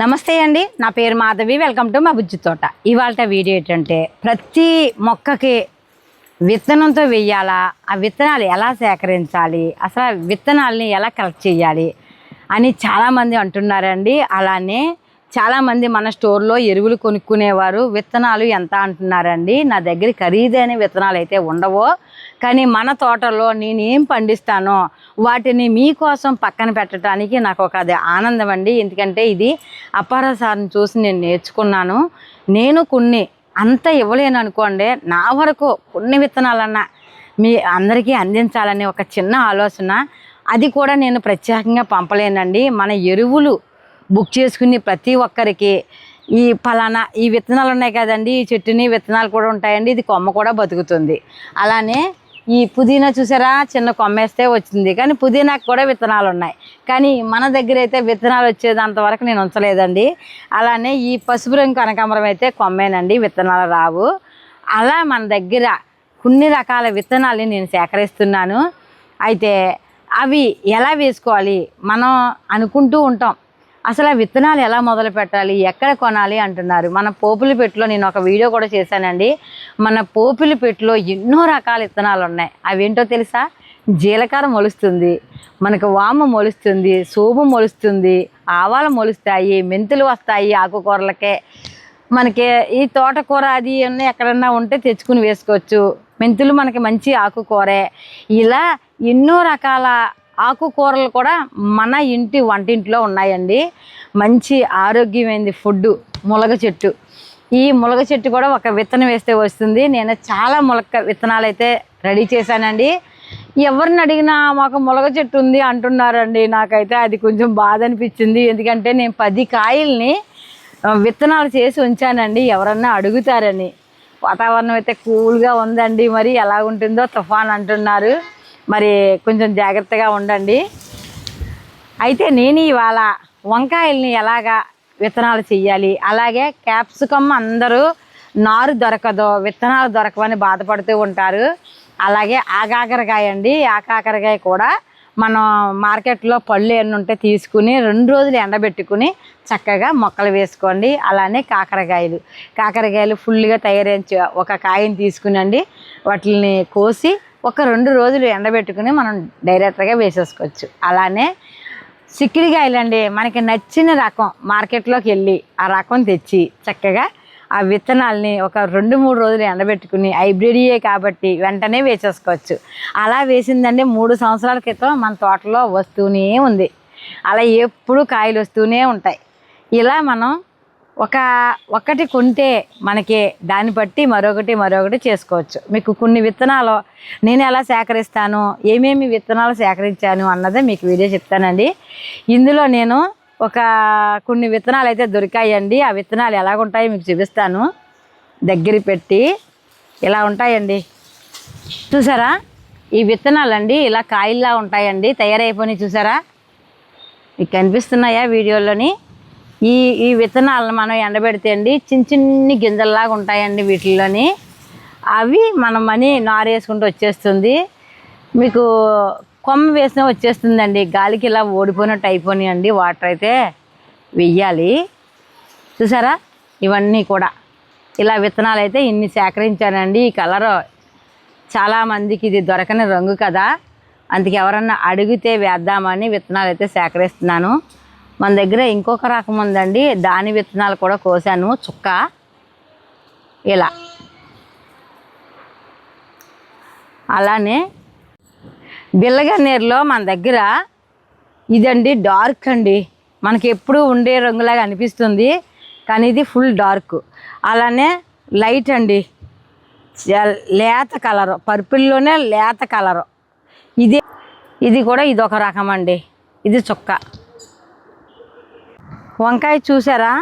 నమస్తే అండి. నా పేరు మాధవి. వెల్కమ్ టు మా బుజ్జి తోట. ఇవాళ వీడియో ఏంటంటే ప్రతి మొక్కకి విత్తనంతో వెయ్యాలా? ఆ విత్తనాలు ఎలా సేకరించాలి? అసలు విత్తనాలని ఎలా కలెక్ట్ చేయాలి? అని చాలామంది అంటున్నారండి. అలానే చాలామంది మన స్టోర్లో ఎరువులు కొనుక్కునేవారు. విత్తనాలు ఎంత అంటున్నారండి? నా దగ్గర ఖరీదైన విత్తనాలు అయితే ఉండవో. కానీ మన తోటలో నేనేం పండిస్తానో వాటిని మీకోసం పక్కన పెట్టడానికి నాకు ఒక అది ఆనందం అండి. ఎందుకంటే ఇది అపార సార్ని చూసి నేను నేర్చుకున్నాను. నేను కొన్ని అంత ఇవ్వలేను అనుకోండి నా వరకు కొన్ని విత్తనాలన్నా మీ అందరికీ అందించాలనే ఒక చిన్న ఆలోచన. అది కూడా నేను ప్రత్యేకంగా పంపలేనండి. మన ఎరువులు బుక్ చేసుకుని ప్రతి ఒక్కరికి ఈ ఫలానా ఈ విత్తనాలు ఉన్నాయి కదండి ఈ చెట్టుని విత్తనాలు కూడా ఉంటాయండి ఇది కొమ్మ కూడా బతుకుతుంది. అలానే ఈ పుదీనా చూసారా చిన్న కొమ్మేస్తే వచ్చింది. కానీ పుదీనాకు కూడా విత్తనాలు ఉన్నాయి. కానీ మన దగ్గర అయితే విత్తనాలు వచ్చేదంత వరకు నేను ఉంచలేదండి. అలానే ఈ పసుపు రంగు కనకాంబరం అయితే కొమ్మేనండి విత్తనాలు రావు. అలా మన దగ్గర కొన్ని రకాల విత్తనాలు నేను సేకరిస్తున్నాను. అయితే అవి ఎలా వేసుకోవాలి? మనం అనుకుంటూ ఉంటాం. అసలు ఆ విత్తనాలు ఎలా మొదలు పెట్టాలి ఎక్కడ కొనాలి అంటున్నారు. మన పోపుల పెట్టులో నేను ఒక వీడియో కూడా చేశానండి. మన పోపుల పెట్టులో ఎన్నో రకాల విత్తనాలు ఉన్నాయి. అవేంటో తెలుసా? జీలకర్ర మొలుస్తుంది మనకు వామ మొలుస్తుంది సోపు మొలుస్తుంది ఆవాలు మొలుస్తాయి మెంతులు వస్తాయి ఆకుకూరలకే. మనకి ఈ తోటకూర అది అన్నీ ఎక్కడన్నా ఉంటే తెచ్చుకుని వేసుకోవచ్చు. మెంతులు మనకి మంచి ఆకుకూరే. ఇలా ఎన్నో రకాల ఆకుకూరలు కూడా మన ఇంటి వంటింట్లో ఉన్నాయండి. మంచి ఆరోగ్యమైనది ఫుడ్ ములగ చెట్టు. ఈ ములగ చెట్టు కూడా ఒక విత్తనం వేస్తే వస్తుంది. నేను చాలా ములక విత్తనాలు అయితే రెడీ చేశానండి. ఎవరిని అడిగినా మాకు ములగ చెట్టు ఉంది అంటున్నారండి. నాకైతే అది కొంచెం బాధ అనిపించింది. ఎందుకంటే నేను పది కాయల్ని విత్తనాలు చేసి ఉంచానండి. ఎవరన్నా అడుగుతారని. వాతావరణం అయితే కూల్గా ఉందండి. మరి ఎలా ఉంటుందో తుఫాన్ అంటున్నారు. మరి కొంచెం జాగ్రత్తగా ఉండండి. అయితే నేను ఇవాళ వంకాయల్ని ఎలాగా విత్తనాలు చెయ్యాలి అలాగే క్యాప్సికమ్ అందరూ నారు దొరకదో విత్తనాలు దొరకవని బాధపడుతూ ఉంటారు. అలాగే ఆకాకరకాయ అండి ఆకాకరకాయ కూడా మనం మార్కెట్లో పళ్ళు ఎన్ని ఉంటే తీసుకుని రెండు రోజులు ఎండబెట్టుకుని చక్కగా మొక్కలు వేసుకోండి. అలానే కాకరకాయలు. కాకరకాయలు ఫుల్గా తయారించి ఒక కాయని తీసుకునండి. వాటిని కోసి ఒక రెండు రోజులు ఎండబెట్టుకుని మనం డైరెక్ట్గా వేసేసుకోవచ్చు. అలానే చిక్కిడికాయలు అండి మనకి నచ్చిన రకం మార్కెట్లోకి వెళ్ళి ఆ రకం తెచ్చి చక్కగా ఆ విత్తనాల్ని ఒక రెండు మూడు రోజులు ఎండబెట్టుకుని హైబ్రిడియే కాబట్టి వెంటనే వేసేసుకోవచ్చు. అలా వేసిందండి మూడు సంవత్సరాల క్రితం మన తోటలో వస్తూనే ఉంది. అలా ఎప్పుడు కాయలు వస్తూనే ఉంటాయి. ఇలా మనం ఒక ఒకటి కొంటే మనకి దాన్ని బట్టి మరొకటి మరొకటి చేసుకోవచ్చు. మీకు కొన్ని విత్తనాలు నేను ఎలా సేకరిస్తాను ఏమేమి విత్తనాలు సేకరించాను అన్నదే మీకు వీడియో చెప్తానండి. ఇందులో నేను ఒక కొన్ని విత్తనాలు అయితే దొరికాయండి. ఆ విత్తనాలు ఎలాగుంటాయో మీకు చూపిస్తాను. దగ్గర పెట్టి ఇలా ఉంటాయండి. చూసారా? ఈ విత్తనాలండి ఇలా కాయల్లా ఉంటాయండి. తయారైపోయినాయి చూసారా? మీకు కనిపిస్తున్నాయా వీడియోలోని? ఈ ఈ విత్తనాలను మనం ఎండబెడితే అండి చిన్న చిన్ని గింజల్లాగా ఉంటాయండి వీటిల్లోని. అవి మనం మనీ నారేసుకుంటూ వచ్చేస్తుంది. మీకు కొమ్మ వేసినా వచ్చేస్తుందండి. గాలికి ఇలా ఓడిపోయినట్టు అయిపోయినాయండి వాటర్ అయితే వెయ్యాలి. చూసారా? ఇవన్నీ కూడా. ఇలా విత్తనాలు అయితే ఇన్ని సేకరించానండి. ఈ కలర్ చాలామందికి ఇది దొరకని రంగు కదా. అందుకే ఎవరన్నా అడిగితే వేద్దామని విత్తనాలు అయితే సేకరిస్తున్నాను. మన దగ్గర ఇంకొక రకం ఉందండి. దాని విత్తనాలు కూడా కోసాను. చుక్క. ఇలా. అలానే బిల్లగన్నేరులో మన దగ్గర ఇదండి డార్క్ అండి. మనకి ఎప్పుడూ ఉండే రంగులాగా అనిపిస్తుంది. కానీ ఇది ఫుల్ డార్క్. అలానే లైట్ అండి. లేత కలరు. పర్పుల్లోనే లేత కలరు. ఇది ఇది కూడా ఇది ఒక రకం అండి. ఇది చుక్క. వంకాయ చూసారా?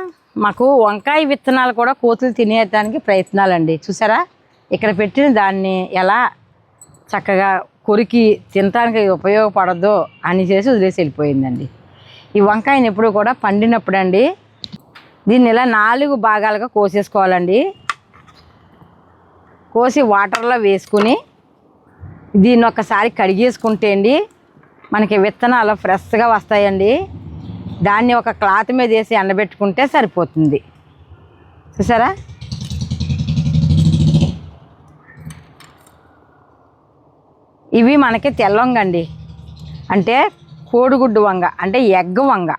మాకు వంకాయ విత్తనాలు కూడా కోతులు తినేయడానికి ప్రయత్నాలండి. చూసారా? ఇక్కడ పెట్టిన దాన్ని ఎలా చక్కగా కొరికి తినడానికి ఉపయోగపడద్దో అని చేసి వదిలేసి వెళ్ళిపోయిందండి. ఈ వంకాయని ఎప్పుడు కూడా పండినప్పుడు అండి దీన్ని ఇలా నాలుగు భాగాలుగా కోసేసుకోవాలండి. కోసి వాటర్లో వేసుకుని దీన్ని ఒకసారి కడిగేసుకుంటే అండి మనకి విత్తనాలు ఫ్రెష్గా వస్తాయండి. దాన్ని ఒక క్లాత్ మీద వేసి ఎండబెట్టుకుంటే సరిపోతుంది. చూసారా? ఇవి మనకి తెల్లవంగ అండి. అంటే కోడిగుడ్డు వంగ అంటే ఎగ్ వంగ.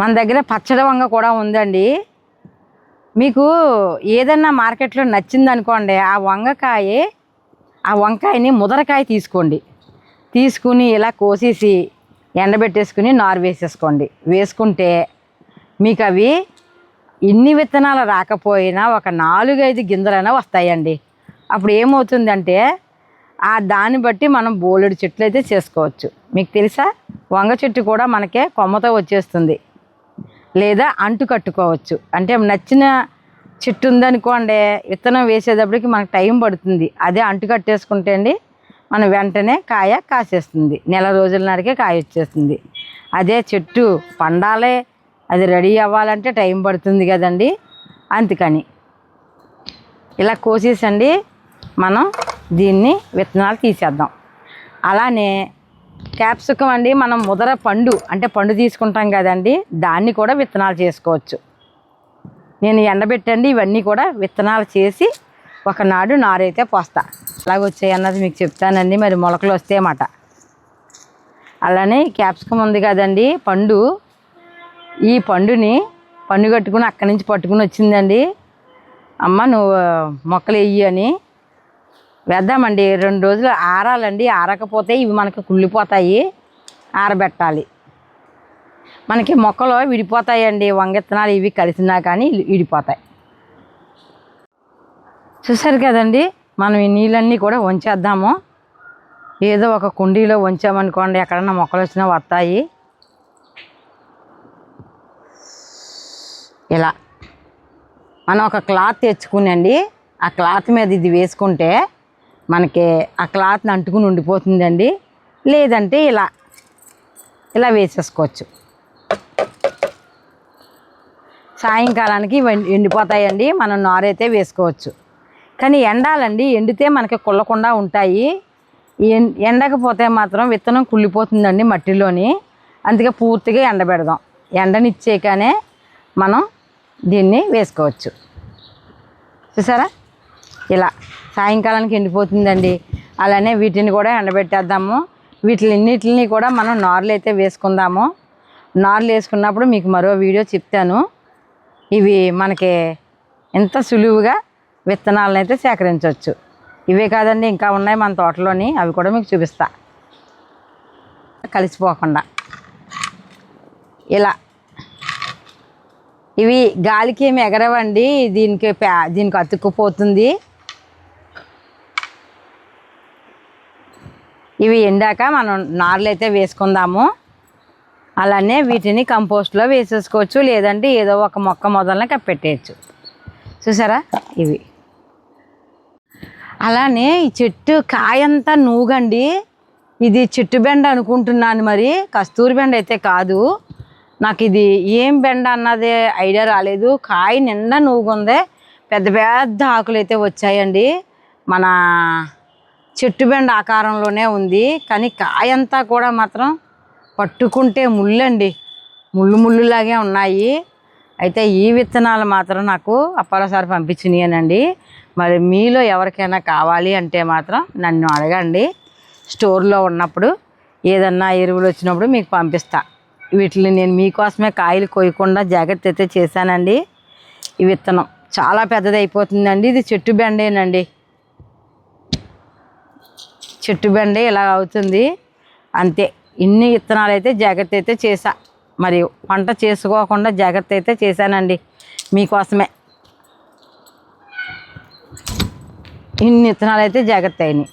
మన దగ్గర పచ్చడి వంగ కూడా ఉందండి. మీకు ఏదన్నా మార్కెట్లో నచ్చిందనుకోండి ఆ వంగకాయ ఆ వంకాయని ముదరకాయ తీసుకోండి. తీసుకుని ఇలా కోసేసి ఎండబెట్టేసుకుని నారు వేసేసుకోండి. వేసుకుంటే మీకు అవి ఇన్ని విత్తనాలు రాకపోయినా ఒక నాలుగైదు గింజలైనా వస్తాయండి. అప్పుడు ఏమవుతుందంటే ఆ దాన్ని బట్టి మనం బోలెడు చెట్లు అయితే చేసుకోవచ్చు. మీకు తెలుసా? వంగ చెట్టు కూడా మనకే కొమ్మతో వచ్చేస్తుంది. లేదా అంటు కట్టుకోవచ్చు. అంటే నచ్చిన చెట్టు ఉందనుకోండి విత్తనం వేసేటప్పటికి మనకు టైం పడుతుంది. అదే అంటు కట్టేసుకుంటే అండి మనం వెంటనే కాయ కాసేస్తుంది. నెల రోజుల నాటికే కాయ వచ్చేస్తుంది. అదే చెట్టు పండాలే. అది రెడీ అవ్వాలంటే టైం పడుతుంది కదండి. అందుకని ఇలా కోసేసండి. మనం దీన్ని విత్తనాలు తీసేద్దాం. అలానే క్యాప్సికం అండి మనం ముదర పండు అంటే పండు తీసుకుంటాం కదండి. దాన్ని కూడా విత్తనాలు చేసుకోవచ్చు. నేను ఎండబెట్టండి ఇవన్నీ కూడా విత్తనాలు చేసి ఒకనాడు నారైతే పోస్తా. అలాగ వచ్చాయి అన్నది మీకు చెప్తానండి మరి మొలకలు వస్తాయన్నమాట అలానే క్యాప్సికమ్ క్యాప్సికం ఉంది కదండి పండు. ఈ పండుని పండు కట్టుకుని అక్కడి నుంచి పట్టుకుని వచ్చిందండి. అమ్మ నువ్వు మొక్కలు వెయ్యి అని వేద్దామండి. రెండు రోజులు ఆరాలండి ఆరకపోతే ఇవి మనకు కుళ్ళిపోతాయి ఆరబెట్టాలి. మనకి మొక్కలు విడిపోతాయండి వంగెత్తనాలు ఇవి కలిసినా కానీ విడిపోతాయి చూసారు కదండి? మనం ఈ నీళ్ళన్నీ కూడా వంచేద్దాము. ఏదో ఒక కుండీలో వంచామనుకోండి ఎక్కడన్నా మొక్కలు వచ్చినా వస్తాయి. ఇలా. మనం ఒక క్లాత్ తెచ్చుకునండి. ఆ క్లాత్ మీద ఇది వేసుకుంటే మనకి ఆ క్లాత్ని అంటుకుని ఉండిపోతుందండి. లేదంటే ఇలా ఇలా వేసేసుకోవచ్చు. సాయంకాలానికి ఎండిపోతాయండి. మనం నారైతే వేసుకోవచ్చు. కానీ ఎండాలండి ఎండితే మనకి కుళ్ళకుండా ఉంటాయి. ఎండకపోతే మాత్రం విత్తనం కుళ్ళిపోతుందండి మట్టిలోని. అందుకే పూర్తిగా ఎండబెడదాం ఎండనిచ్చేకానే మనం దీన్ని వేసుకోవచ్చు. చూసారా? ఇలా సాయంకాలానికి ఎండిపోతుందండి. అలానే వీటిని కూడా ఎండబెట్టేద్దాము. వీటిలన్నిటిని కూడా మనం నార్లు అయితే వేసుకుందాము. నార్లు వేసుకున్నప్పుడు మీకు మరో వీడియో చెప్తాను. ఇవి మనకి ఎంత సులువుగా విత్తనాలను అయితే సేకరించవచ్చు. ఇవే కాదండి ఇంకా ఉన్నాయి మన తోటలోని అవి కూడా మీకు చూపిస్తా. కలిసిపోకుండా. ఇలా. ఇవి గాలికి ఏమి ఎగరవండి దీనికి ప్యా దీనికి అతుక్కుపోతుంది. ఇవి ఎండాక మనం నార్లు అయితే వేసుకుందాము. అలానే వీటిని కంపోస్ట్లో వేసేసుకోవచ్చు లేదంటే ఏదో ఒక మొక్క మొదలన కప్పెట్టేయచ్చు. చూసారా? ఇవి. అలానే ఈ చెట్టు కాయంతా నూగండి. ఇది చెట్టు బెండ అనుకుంటున్నాను మరి. కస్తూరి బెండ అయితే కాదు. నాకు ఇది ఏం బెండ అన్నది ఐడియా రాలేదు. కాయ నిండా నూగుంది. పెద్ద పెద్ద ఆకులు అయితే వచ్చాయండి. మన చెట్టు బెండ ఆకారంలోనే ఉంది. కానీ కాయంతా కూడా మాత్రం పట్టుకుంటే ముళ్ళండి. ముళ్ళు ముళ్ళులాగే ఉన్నాయి. అయితే ఈ విత్తనాలు మాత్రం నాకు అప్పాలసారి పంపించినాయనండి. మరి మీలో ఎవరికైనా కావాలి అంటే మాత్రం నన్ను అడగండి. స్టోర్లో ఉన్నప్పుడు ఏదన్నా ఎరువులు వచ్చినప్పుడు మీకు పంపిస్తా. వీటిని నేను మీకోసమే కాయలు కోయకుండా జాగ్రత్త అయితే చేశానండి. ఈ విత్తనం చాలా పెద్దది అయిపోతుందండి ఇది చెట్టు బెండేనండి. చెట్టు బెండే ఇలా అవుతుంది. అంతే. ఇన్ని విత్తనాలు అయితే జాగ్రత్త అయితే చేశా. మరి పంట చేసుకోకుండా జాగ్రత్త అయితే చేశానండి. మీకోసమే. ఇన్ని విత్తనాలు అయితే జాగ్రత్త అయినాయి.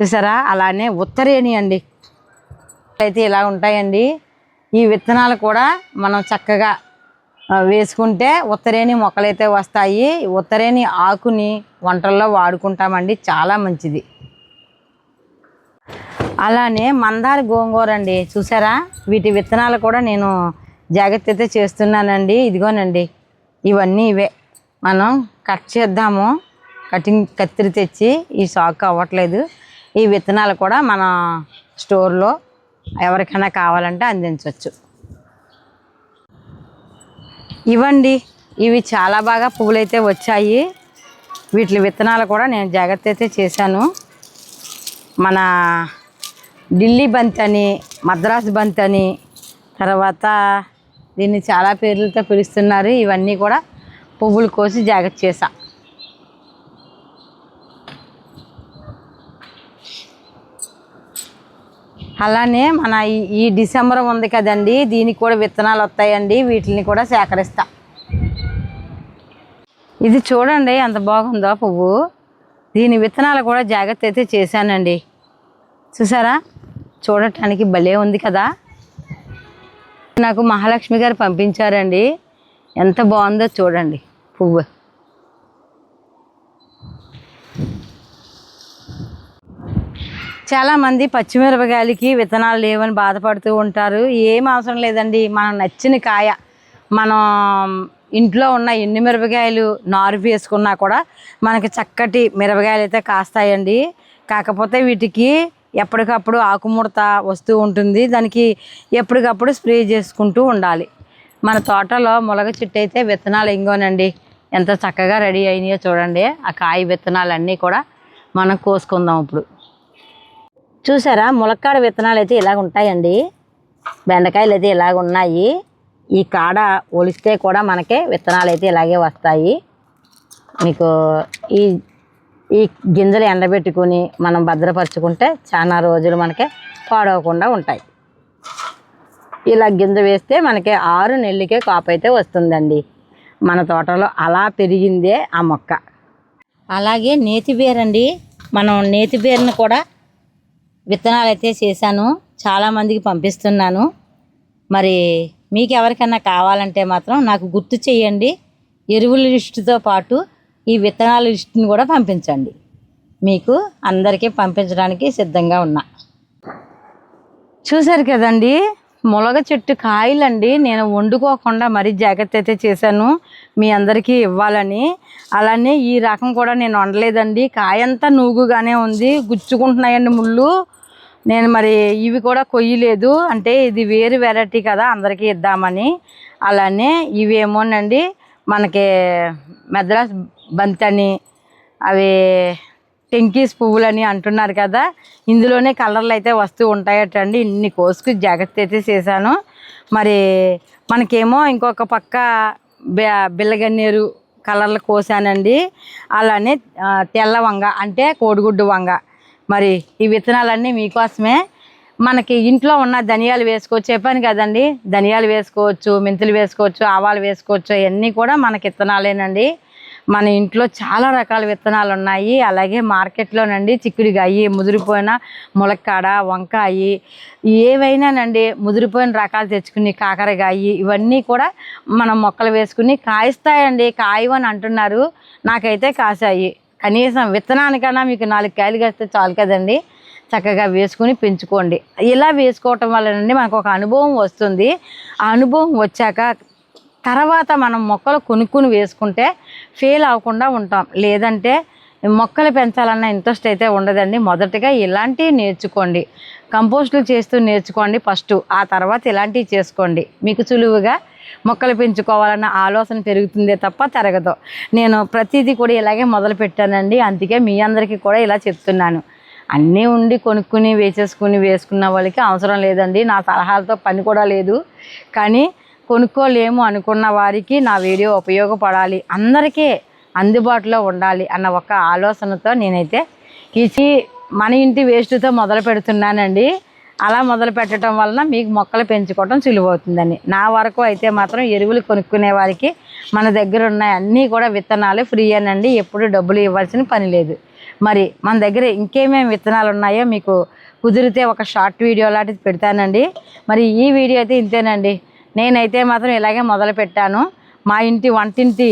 చూసారా? అలానే ఉత్తరేణి అండి. అయితే ఇలా ఉంటాయండి. ఈ విత్తనాలు కూడా మనం చక్కగా వేసుకుంటే ఉత్తరేణి మొక్కలైతే వస్తాయి. ఉత్తరేణి ఆకుని వంటల్లో వాడుకుంటామండి. చాలా మంచిది. అలానే మందార గోంగూర అండి. చూసారా? వీటి విత్తనాలు కూడా నేను జాగ్రత్త అయితే చేస్తున్నానండి. ఇదిగోనండి. ఇవన్నీ ఇవే. మనం కట్ చేద్దాము. కటింగ్ కత్తిరి తెచ్చి ఈ సాకు అవ్వట్లేదు. ఈ విత్తనాలు కూడా మన స్టోర్లో ఎవరికైనా కావాలంటే అందించవచ్చు. ఇవ్వండి. ఇవి చాలా బాగా పువ్వులైతే వచ్చాయి. వీటి విత్తనాలు కూడా నేను జాగ్రత్త అయితే చేశాను. మన ఢిల్లీ బంతి అని మద్రాసు బంతి అని తర్వాత దీన్ని చాలా పేర్లతో పిలుస్తున్నారు. ఇవన్నీ కూడా పువ్వులు కోసి జాగ్రత్త చేశాను అలానే మన ఈ- డిసెంబర్ ఉంది కదండి దీనికి కూడా విత్తనాలు వస్తాయండి వీటిని కూడా సేకరిస్తా. ఇది చూడండి ఎంత బాగుందో పువ్వు. దీని విత్తనాలు కూడా జాగ్రత్త అయితే చేశానండి. చూసారా? చూడటానికి భలే ఉంది కదా. నాకు మహాలక్ష్మి గారు పంపించారండి. ఎంత బాగుందో చూడండి పువ్వు. చాలామంది పచ్చిమిరపకాయలకి విత్తనాలు లేవని బాధపడుతూ ఉంటారు. ఏం అవసరం లేదండి. మనం నచ్చిన కాయ మనం ఇంట్లో ఉన్న ఎన్ని మిరపకాయలు నారు వేసుకున్నా కూడా మనకి చక్కటి మిరపకాయలు అయితే కాస్తాయండి. కాకపోతే వీటికి ఎప్పటికప్పుడు ఆకుముడత వస్తూ ఉంటుంది. దానికి ఎప్పటికప్పుడు స్ప్రే చేసుకుంటూ ఉండాలి. మన తోటలో మొలగ చెట్టు అయితే విత్తనాలు ఇంగోనండి. ఎంత చక్కగా రెడీ అయినాయో చూడండి. ఆ కాయ విత్తనాలన్నీ కూడా మనం కోసుకుందాం ఇప్పుడు. చూసారా? ములక్కాడ విత్తనాలు అయితే ఇలాగ ఉంటాయండి. బెండకాయలు అయితే ఇలాగ ఉన్నాయి. ఈ కాడ ఒలిస్తే కూడా మనకి విత్తనాలు అయితే ఇలాగే వస్తాయి. మీకు ఈ ఈ గింజలు ఎండబెట్టుకుని మనం భద్రపరుచుకుంటే చాలా రోజులు మనకి పాడవకుండా ఉంటాయి. ఇలా గింజ వేస్తే మనకి ఆరు నెల్లికే కాపు అయితే వస్తుందండి. మన తోటలో అలా పెరిగిందే ఆ మొక్క. అలాగే నేతి బీరండి మనం నేతి కూడా విత్తనాలు అయితే చేశాను చాలామందికి పంపిస్తున్నాను. మరి మీకు ఎవరికైనా కావాలంటే మాత్రం నాకు గుర్తు చేయండి. ఎరువుల లిస్టుతో పాటు ఈ విత్తనాల లిస్టుని కూడా పంపించండి. మీకు అందరికీ పంపించడానికి సిద్ధంగా ఉన్నా. చూశారు కదండి? ములగ చెట్టు కాయలండి. నేను వండుకోకుండా మరీ జాగ్రత్త అయితే చేశాను. మీ అందరికీ ఇవ్వాలని. అలానే ఈ రకం కూడా నేను వండలేదండి. కాయంతా నూగుగానే ఉంది. గుచ్చుకుంటున్నాయండి ముళ్ళు. నేను మరి ఇవి కూడా కొయ్యలేదు. అంటే ఇది వేరు వెరైటీ కదా అందరికీ ఇద్దామని. అలానే ఇవేమోనండి మనకి మెద్రాస్ బంతని అవి టెంకీస్ పువ్వులని అంటున్నారు కదా ఇందులోనే కలర్లు అయితే వస్తూ ఉంటాయట అండి ఇన్ని కోసుకు జాగ్రత్త అయితే చేశాను. మరి మనకేమో ఇంకొక పక్క బె బిల్లగన్నేరు కలర్లు కోసానండి. అలానే తెల్ల వంగ అంటే కోడిగుడ్డు వంగ. మరి ఈ విత్తనాలన్నీ మీకోసమే. మనకి ఇంట్లో ఉన్న ధనియాలు వేసుకోవచ్చు. చెప్పాను కదండి. ధనియాలు వేసుకోవచ్చు మెంతులు వేసుకోవచ్చు ఆవాలు వేసుకోవచ్చు అవన్నీ కూడా మనకి విత్తనాలేనండి. మన ఇంట్లో చాలా రకాల విత్తనాలు ఉన్నాయి. అలాగే మార్కెట్లోనండి చిక్కుడికాయి ముదిరిపోయిన ములక్కాడ వంకాయి ఏవైనానండి ముదిరిపోయిన రకాలు తెచ్చుకుని కాకరకాయి ఇవన్నీ కూడా మనం మొక్కలు వేసుకుని కాయిస్తాయండి. కాయవని అంటున్నారు. నాకైతే కాసాయి కనీసం విత్తనానికన్నా మీకు నాలుగు కాయలు కాస్తే చాలు కదండి. చక్కగా వేసుకుని పెంచుకోండి. ఇలా వేసుకోవటం వల్లనండి మనకు ఒక అనుభవం వస్తుంది. ఆ అనుభవం వచ్చాక తర్వాత మనం మొక్కలు కొనుక్కుని వేసుకుంటే ఫెయిల్ అవ్వకుండా ఉంటాం. లేదంటే మొక్కలు పెంచాలన్న ఇంట్రెస్ట్ అయితే ఉండదండి. మొదటగా ఇలాంటివి నేర్చుకోండి. కంపోస్టులు చేస్తూ నేర్చుకోండి ఫస్ట్. ఆ తర్వాత ఇలాంటివి చేసుకోండి. మీకు సులువుగా మొక్కలు పెంచుకోవాలన్న ఆలోచన పెరుగుతుందే తప్ప తిరగదు. నేను ప్రతిదీ కూడా ఇలాగే మొదలు పెట్టానండి. అందుకే మీ అందరికీ కూడా ఇలా చెప్తున్నాను. అన్నీ ఉండి కొనుక్కుని వేసేసుకుని వేసుకున్న వాళ్ళకి అవసరం లేదండి. నా సలహాలతో పని కూడా లేదు. కానీ కొనుక్కోలేము అనుకున్న వారికి నా వీడియో ఉపయోగపడాలి. అందరికీ అందుబాటులో ఉండాలి అన్న ఒక ఆలోచనతో నేనైతే ఈ మన ఇంటి వేస్ట్తో మొదలు పెడుతున్నానండి. అలా మొదలు పెట్టడం వలన మీకు మొక్కలు పెంచుకోవడం సులువవుతుందని. నా వరకు అయితే మాత్రం ఎరువులు కొనుక్కునే వారికి మన దగ్గర ఉన్న అన్నీ కూడా విత్తనాలు ఫ్రీ అనండి. ఎప్పుడు డబ్బులు ఇవ్వాల్సిన పని లేదు. మరి మన దగ్గర ఇంకేమేమి విత్తనాలు ఉన్నాయో మీకు కుదిరితే ఒక షార్ట్ వీడియో లాంటిది పెడతానండి. మరి ఈ వీడియో అయితే ఇంతేనండి. నేనైతే మాత్రం ఇలాగే మొదలు పెట్టాను మా ఇంటి వంటింటి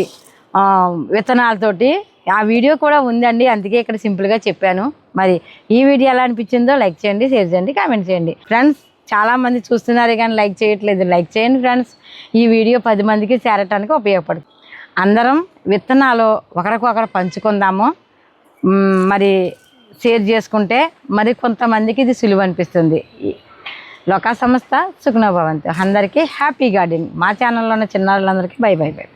విత్తనాలతోటి. ఆ వీడియో కూడా ఉందండి. అందుకే ఇక్కడ సింపుల్గా చెప్పాను. మరి ఈ వీడియో ఎలా అనిపించిందో లైక్ చేయండి షేర్ చేయండి కామెంట్ చేయండి. ఫ్రెండ్స్ చాలామంది చూస్తున్నారు కానీ లైక్ చేయట్లేదు. లైక్ చేయండి ఫ్రెండ్స్. ఈ వీడియో పది మందికి చేరటానికి ఉపయోగపడుతుంది. అందరం విత్తనాలు ఒకరికొకరు పంచుకుందాము. మరి షేర్ చేసుకుంటే మరి కొంతమందికి ఇది సులువు అనిపిస్తుంది. లోకా సంస్థ సుఖ్నభవంతి అందరికీ హ్యాపీ గార్డెన్ మా ఛానల్లో ఉన్న చిన్నారులందరికీ బై బై బై.